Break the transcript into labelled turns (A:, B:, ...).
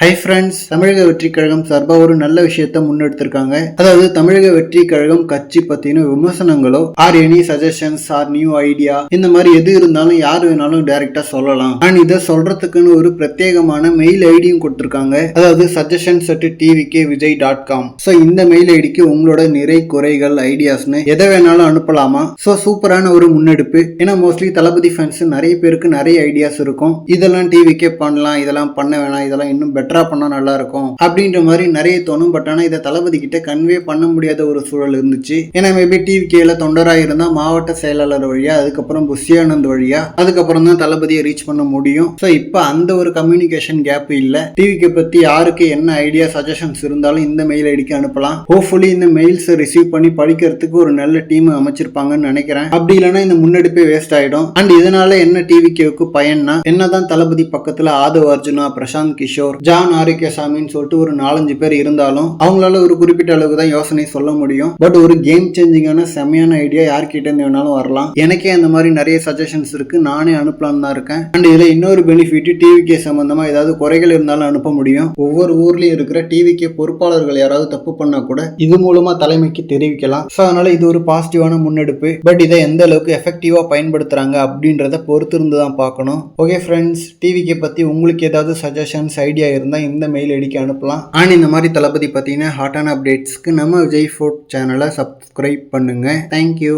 A: Hi friends தமிழக வெற்றி கழகம் சார்பாக ஒரு நல்ல விஷயத்த முன்னெடுத்திருக்காங்க. அதாவது தமிழக வெற்றி கழகம் கட்சி பத்தின விமர்சனங்களோ or any suggestions or new idea இந்த மாதிரி எது இருந்தாலும் யார் வேணாலும் டைரக்டா சொல்லலாம். அண்ட் இதை சொல்றதுக்குன்னு ஒரு பிரத்யேகமான மெயில் ஐடியும் கொடுத்திருக்காங்க. அதாவது suggestions at TVK Vijay dot com so இந்த மெயில் ஐடிக்கு உங்களோட நிறை குறைகள் ஐடியாஸ்னு எதை வேணாலும் அனுப்பலாமா? ஸோ சூப்பரான ஒரு முன்னெடுப்பு. ஏன்னா மோஸ்ட்லி தளபதி ஃபேன்ஸ் நிறைய பேருக்கு நிறைய ஐடியாஸ் இருக்கும். இதெல்லாம் டிவிக்கே பண்ணலாம் இதெல்லாம் பண்ண வேணாம் இதெல்லாம் இன்னும் பெட்டரா பண்ணா நல்லா இருக்கும் அப்படின்ற மாதிரி நிறைய தோணும். பட் ஆனா இதை தளபதி கிட்ட கன்வே பண்ண முடியாத ஒரு சூழல் இருந்துச்சு. ஏன்னா மேபி டிவி கேல தொண்டரா இருந்தா மாவட்ட செயலாளர் வழியா அதுக்கப்புறம் புஷியானந்த் வழியா அதுக்கப்புறம் தான் தளபதியை ரீச் பண்ண முடியும். ஸோ இப்போ அந்த ஒரு கம்யூனிகேஷன் கேப் இல்லை. டிவிக்கு பத்தி யாருக்கு என்ன ஐடியா சஜஷன்ஸ் இருந்தாலும் இந்த மெயில் ஐடிக்கு அனுப்பலாம். ஹோப்ஃபுல்லி இந்த மெயில்ஸ் ரிசீவ் பண்ணி படிக்கிறதுக்கு ஒரு நல்ல டீம் அமைச்சிருப்பாங்கன்னு நினைக்கிறேன். அப்படி இல்லைன்னா இந்த முன்னெடுப்பே வேஸ்ட் ஆயிடும். அண்ட் இதனால என்ன டிவி கேவுக்கு பயன்னா என்னதான் தளபதி பக்கத்துல ஆதவ் அர்ஜுனா பிரசாந்த் கிஷோர் ஜான் ஆரோக்கியசாமின்னு சொல்லிட்டு ஒரு நாலஞ்சு பேர் இருந்தாலும் அவங்களால ஒரு குறிப்பிட்ட அளவுக்கு தான் யோசனை சொல்ல முடியும். பட் ஒரு கேம் சேஞ்சிங்கான செமையான ஐடியா யார்கிட்ட இருந்து வேணாலும் வரலாம். எனக்கே அந்த மாதிரி நிறைய சஜஷன்ஸ் இருக்கு. நானே அனுப்பலான்னு தான் இருக்கேன். அண்ட் இதுல இன்னொரு பெனிஃபிட் டிவிக்கே சம்பந்தமா ஏதாவது குறைகள் இருந்தாலும் அனுப்ப முடியும். ஒவ்வொரு ஊர்லயும் இருக்கிற டிவிக்கே பொறுப்பாளர்கள் யாராவது தப்பு பண்ணா கூட இது மூலமா தலைமைக்கு தெரிவிக்கலாம். ஸோ அதனால இது ஒரு பாசிட்டிவான முன்னெடுப்பு. பட் இதை எந்த அளவுக்கு எஃபெக்டிவா பயன்படுத்துறாங்க அப்படின்றத பொறுத்து இருந்து தான் பார்க்கணும். ஓகே ஃப்ரெண்ட்ஸ் டிவிக்கே பத்தி உங்களுக்கு ஏதாவது சஜஷன்ஸ் ஐடியா இருந்தால் இந்த மெயில் ஐடிக்கு அனுப்பலாம். அண்ட் இந்த மாதிரி தளபதி பார்த்தீங்கன்னா ஹாட்டான அப்டேட்ஸ்க்கு நம்ம விஜய் ஃபோர்ட் சேனலை சப்ஸ்கிரைப் பண்ணுங்கள் தேங்க்யூ